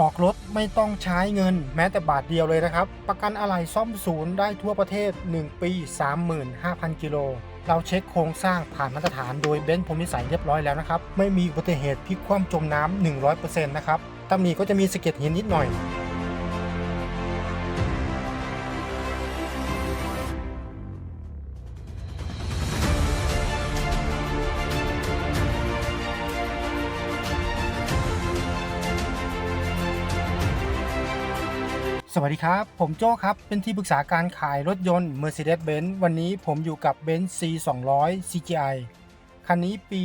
ออกรถไม่ต้องใช้เงินแม้แต่บาทเดียวเลยนะครับ ประกันอะไหล่ซ่อมศูนย์ได้ทั่วประเทศ 1 ปี 35,000 กิโล เราเช็คโครงสร้างผ่านมาตรฐานโดยเบนซ์พรมนิสัยเรียบร้อยแล้วนะครับ ไม่มีอุบัติเหตุพลิกคว่ำจมน้ำ100%นะครับตำหนิก็จะมีสะเก็ดหินนิดหน่อย สวัสดีครับ ผมโจ้ครับ เป็นที่ปรึกษาการขายรถยนต์ Mercedes-Benz วันนี้ผมอยู่กับ Benz C200 CGI คันนี้ปี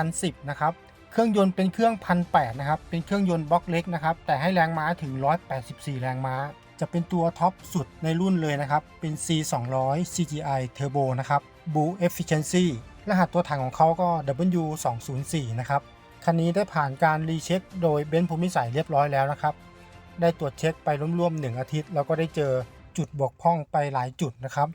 2010 นะครับ เครื่องยนต์เป็นเครื่อง 1,800 นะครับ เป็นเครื่องยนต์บล็อกเล็กนะครับ แต่ให้แรงม้าถึง 184 แรงม้า จะเป็นตัวท็อปสุดในรุ่นเลยนะครับ เป็น C200 CGI Turbo นะครับ Boost Efficiency รหัสตัวถังของเขาก็ W204 นะครับ คันนี้ได้ผ่านการรีเช็คโดยเบนซ์ภูมิสัยเรียบร้อยแล้วนะครับ ได้ตรวจเช็คไปร่วมๆ1อาทิตย์ แล้วก็ได้เจอจุดบกพร่องไปหลายจุดนะครับ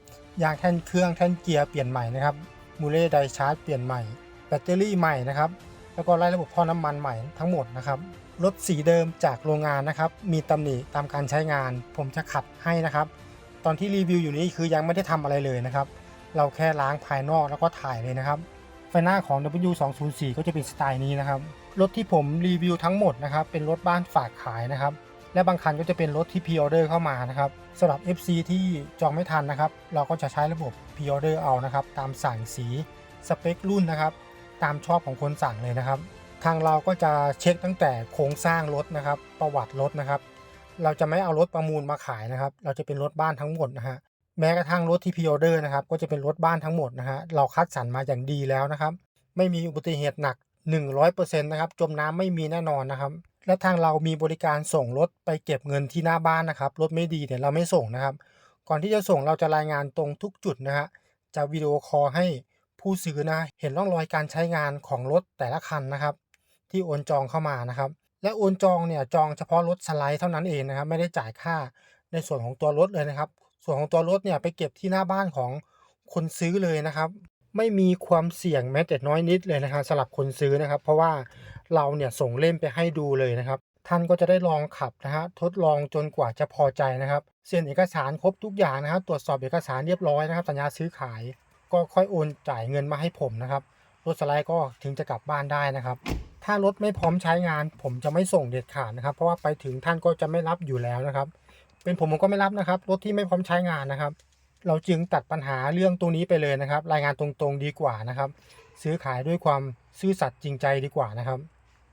ยางแท่นเครื่องแท่นเกียร์เปลี่ยนใหม่นะครับมูเล่ไดชาร์จเปลี่ยนใหม่ แบตเตอรี่ใหม่นะครับแล้วก็ไล่ระบบท่อน้ำมันใหม่ทั้งหมดนะครับรถสีเดิมจากโรงงานนะครับมีตำหนิตามการใช้งาน ผมจะขัดให้นะครับ ตอนที่รีวิวอยู่นี้คือยังไม่ได้ทำอะไรเลยนะครับ เราแค่ล้างภายนอกแล้วก็ถ่ายเลยนะครับไฟหน้าของ W204 ก็จะเป็นสไตล์นี้นะครับรถที่ผมรีวิวทั้งหมดนะครับเป็นรถบ้านฝากขายนะครับ และบางคันก็จะเป็นรถที่พ r ออเดอร์เข้ามานะครับสำหรับ FC ที่จองไม่ทันนะครับ เราก็จะใช้ระบบพ r ออเดอร์เอานะครับ ตามสั่งสีสเปครุ่นนะครับ ตามชอบของคนสั่งเลยนะครับ ทางเราก็จะเช็คตั้งแต่โครงสร้างรถนะครับ ประวัติรถนะครับ เราจะไม่เอารถประมูลมาขายนะครับ เราจะเป็นรถบ้านทั้งหมดนะฮะแม้กระทั่งรถที่พ r ออเดอร์นะครับ ก็จะเป็นรถบ้านทั้งหมดนะฮะเราคัดสรรมาอย่างดีแล้วนะครับ ไม่มีอุบัติเหตุหนัก 100%นะครับจมน้ำไม่มีแน่นอนนะครับและทางเรามีบริการส่งรถไปเก็บเงินที่หน้าบ้านนะครับรถไม่ดีเนี่ยเราไม่ส่งนะครับ ก่อนที่จะส่งเราจะรายงานตรงทุกจุดนะฮะจะวิดีโอคอลให้ผู้ซื้อนะเห็นร่องรอยการใช้งานของรถแต่ละคันนะครับ ที่โอนจองเข้ามานะครับ และโอนจองเนี่ยจองเฉพาะรถสไลด์เท่านั้นเองนะครับ ไม่ได้จ่ายค่าในส่วนของตัวรถเลยนะครับ ส่วนของตัวรถเนี่ยไปเก็บที่หน้าบ้านของคนซื้อเลยนะครับ ไม่มีความเสี่ยงแม้แต่น้อยนิดเลยนะครับสำหรับคนซื้อนะครับ เพราะว่าเราเนี่ยส่งเล่มไปให้ดูเลยนะครับ ท่านก็จะได้ลองขับนะฮะทดลองจนกว่าจะพอใจนะครับเซ็นเอกสารครบทุกอย่างนะครับ ตรวจสอบเอกสารเรียบร้อยนะครับสัญญาซื้อขาย ก็ค่อยโอนจ่ายเงินมาให้ผมนะครับรถสไลด์ก็ถึงจะกลับบ้านได้นะครับ ถ้ารถไม่พร้อมใช้งาน ผมจะไม่ส่งเด็ดขาดนะครับ เพราะว่าไปถึงท่านก็จะไม่รับอยู่แล้วนะครับ เป็นผมผมก็ไม่รับนะครับรถที่ไม่พร้อมใช้งานนะครับ เราจึงตัดปัญหาเรื่องตรงนี้ไปเลยนะครับ รายงานตรงๆดีกว่านะครับ ซื้อขายด้วยความซื่อสัตย์จริงใจดีกว่านะครับ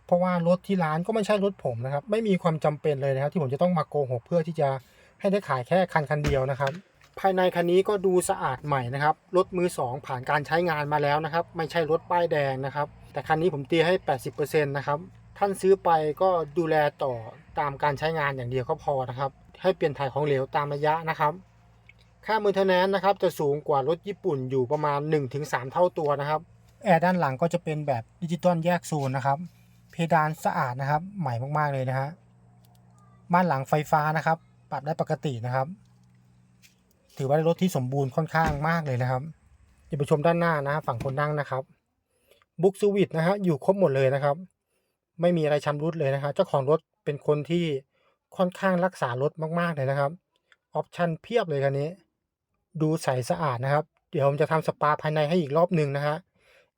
เพราะว่ารถที่ร้านก็ไม่ใช่รถผมนะครับ ไม่มีความจำเป็นเลยนะครับ ที่ผมจะต้องมาโกหกเพื่อที่จะให้ได้ขายแค่คันคันเดียวนะครับ ภายในคันนี้ก็ดูสะอาดใหม่นะครับ รถมือสองผ่านการใช้งานมาแล้วนะครับ ไม่ใช่รถป้ายแดงนะครับ แต่คันนี้ผมตีให้ 80%นะครับท่านซื้อไปก็ดูแลต่อตามการใช้งานอย่างเดียวก็พอนะครับ ให้เปลี่ยนถ่ายของเหลวตามระยะนะครับ ค่ามือเทนแนนนะครับจะสูงกว่ารถญี่ปุ่นอยู่ประมาณ 1-3 เท่าตัวนะครับ แอร์ด้านหลังก็จะเป็นแบบดิจิตอลแยกโซนนะครับ เพดานสะอาดนะครับ ใหม่มากๆเลยนะฮะบ้านหลังไฟฟ้านะครับ ปรับได้ปกตินะครับ ถือว่าเป็นรถที่สมบูรณ์ค่อนข้างมากเลยนะครับจะไปชมด้านหน้านะฝั่งคนนั่งนะครับบุ๊กสวิตนะฮะอยู่ครบหมดเลยนะครับ ไม่มีอะไรชำรุดเลยนะครับเจ้าของรถเป็นคนที่ค่อนข้างรักษารถมากๆเลยนะครับ ออปชันเพียบเลยคันนี้ ดูใสสะอาดนะครับ เดี๋ยวผมจะทำสปาภายในให้อีกรอบหนึ่งนะฮะ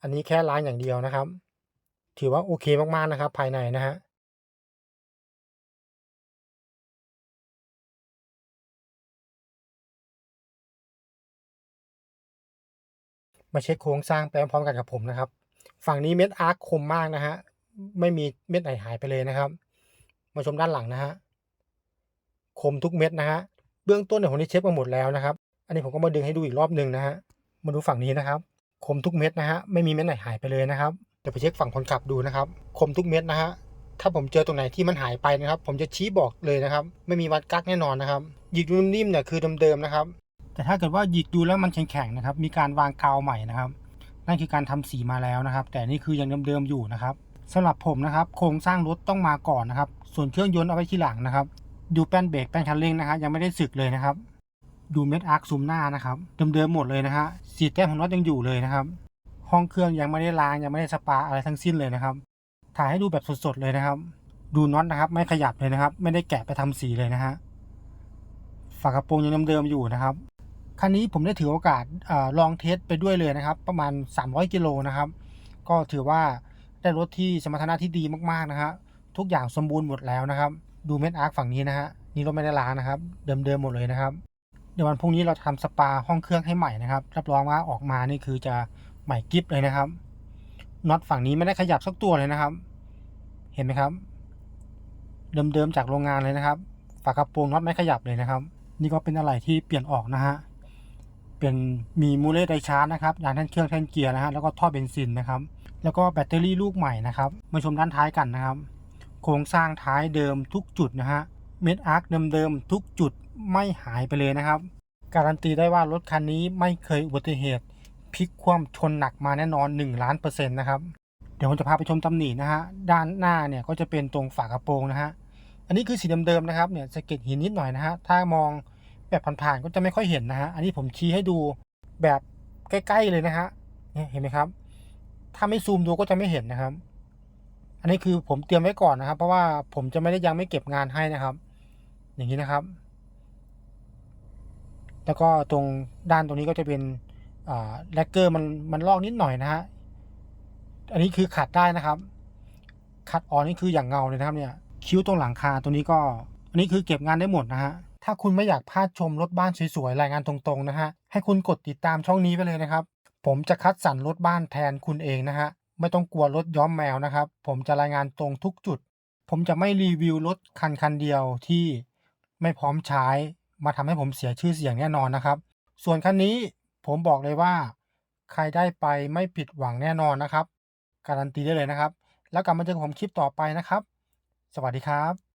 อันนี้แค่ล้างอย่างเดียวนะครับ ถือว่าโอเคมากๆนะครับ ภายในนะฮะมาเช็คโครงสร้างไปพร้อมๆกันกับผมนะครับ ฝั่งนี้เม็ดอาร์คคมมากนะฮะ ไม่มีเม็ดไหนหายไปเลยนะครับ มาชมด้านหลังนะฮะ คมทุกเม็ดนะฮะ เบื้องต้นเนี่ยผมได้เช็คมาหมดแล้วนะครับ อันนี้ผมก็มาดึงให้ดูอีกรอบหนึ่งนะฮะ มาดูฝั่งนี้นะครับ คมทุกเม็ดนะฮะ ไม่มีเม็ดไหนหายไปเลยนะครับ เดี๋ยวไปเช็คฝั่งคนขับดูนะครับ คมทุกเม็ดนะฮะ ถ้าผมเจอตรงไหนที่มันหายไปนะครับ ผมจะชี้บอกเลยนะครับ ไม่มีวัดกักแน่นอนนะครับ หยิกดูนิ่มๆเนี่ยคือเดิมๆนะครับ แต่ถ้าเกิดว่าหยิกดูแล้วมันแข็งๆนะครับ มีการวางกาวใหม่นะครับ นั่นคือการทำสีมาแล้วนะครับ แต่นี่คือยังเดิมๆอยู่นะครับสำหรับผมนะครับ โครงสร้างรถต้องมาก่อนนะครับ ส่วนเครื่องยนต์เอาไว้ทีหลังนะครับ ดูแป้นเบรกแป้นคันเร่งนะฮะยังไม่ได้สึกเลยนะครับ ดูเม็ดอาร์คซูมหน้านะครับเดิมๆหมดเลยนะฮะสีแต้มของน็อตยังอยู่เลยนะครับ ห้องเครื่องยังไม่ได้ล้างยังไม่ได้สปาอะไรทั้งสิ้นเลยนะครับ ถ่ายให้ดูแบบสดๆเลยนะครับ ดูน็อตนะครับ ไม่ขยับเลยนะครับ ไม่ได้แกะไปทำสีเลยนะฮะฝากระโปรงยังเดิมๆอยู่นะครับคันนี้ผมได้ถือโอกาสอลองเทสไปด้วยเลยนะครับ ประมาณ 300 กิโลนะครับ ก็ถือว่าได้รถที่สมรรถนะที่ดีมากๆนะฮะทุกอย่างสมบูรณ์หมดแล้วนะครับ ดูเม็ดอาร์คฝั่งนี้นะฮะนี่รถไม่ได้ล้างนะครับ เดิมๆหมดเลยนะครับ ดี๋ยววันพรุ่งนี้เราทำสปาห้องเครื่องให้ใหม่นะครับ รับรองว่าออกมานี่คือจะใหม่กิฟเลยนะครับน็อตฝั่งนี้ไม่ได้ขยับสักตัวเลยนะครับ เห็นไหมครับ เดิมๆจากโรงงานเลยนะครับ ฝากระโปรงน็อตไม่ขยับเลยนะครับ นี่ก็เป็นอะไรที่เปลี่ยนออกนะฮะเป็นมีมูเลตไดชาร์จนะครับยางแท่นเครื่องแท่นเกียร์นะฮะแล้วก็ท่อเบนซินนะครับ แล้วก็แบตเตอรี่ลูกใหม่นะครับมาชมด้านท้ายกันนะครับ โครงสร้างท้ายเดิมทุกจุดนะฮะเม็ดอาร์คเดิมๆทุกจุด ไม่หายไปเลยนะครับ การันตีได้ว่ารถคันนี้ไม่เคยอุบัติเหตุพลิกคว่ำชนหนักมาแน่นอน 1 ล้านเปอร์เซ็นต์นะครับ เดี๋ยวผมจะพาไปชมตำหนินะฮะด้านหน้าเนี่ยก็จะเป็นตรงฝากระโปรงนะฮะอันนี้คือสีเดิมๆนะครับเนี่ยสะเก็ดหินนิดหน่อยนะฮะถ้ามองแบบผ่านๆก็จะไม่ค่อยเห็นนะฮะอันนี้ผมชี้ให้ดูแบบใกล้ๆเลยนะฮะเนี่ยเห็นไหมครับ ถ้าไม่ซูมดูก็จะไม่เห็นนะครับ อันนี้คือผมเตรียมไว้ก่อนนะครับ เพราะว่าผมจะไม่ได้ยังไม่เก็บงานให้นะครับ อย่างนี้นะครับ แล้วก็ตรงด้านตรงนี้ก็จะเป็นแลกเกอร์มันมันลอกนิดหน่อยนะฮะ อันนี้คือขัดได้นะครับ ขัดออกนี่คืออย่างเงาเลยนะครับเนี่ยคิ้วตรงหลังคาตัวนี้ก็ อันนี้คือเก็บงานได้หมดนะฮะ ถ้าคุณไม่อยากพลาดชมรถบ้านสวยๆรายงานตรงๆนะฮะ ให้คุณกดติดตามช่องนี้ไปเลยนะครับ ผมจะคัดสรรรถบ้านแทนคุณเองนะฮะ ไม่ต้องกลัวรถย้อมแมวนะครับ ผมจะรายงานตรงทุกจุด ผมจะไม่รีวิวรถคันคันเดียวที่ไม่พร้อมใช้ มาทำให้ผมเสียชื่อเสียงแน่นอนนะครับ ส่วนคันนี้ผมบอกเลยว่า ใครได้ไปไม่ผิดหวังแน่นอนนะครับ การันตีได้เลยนะครับ แล้วกลับมาเจอกับผมคลิปต่อไปนะครับ สวัสดีครับ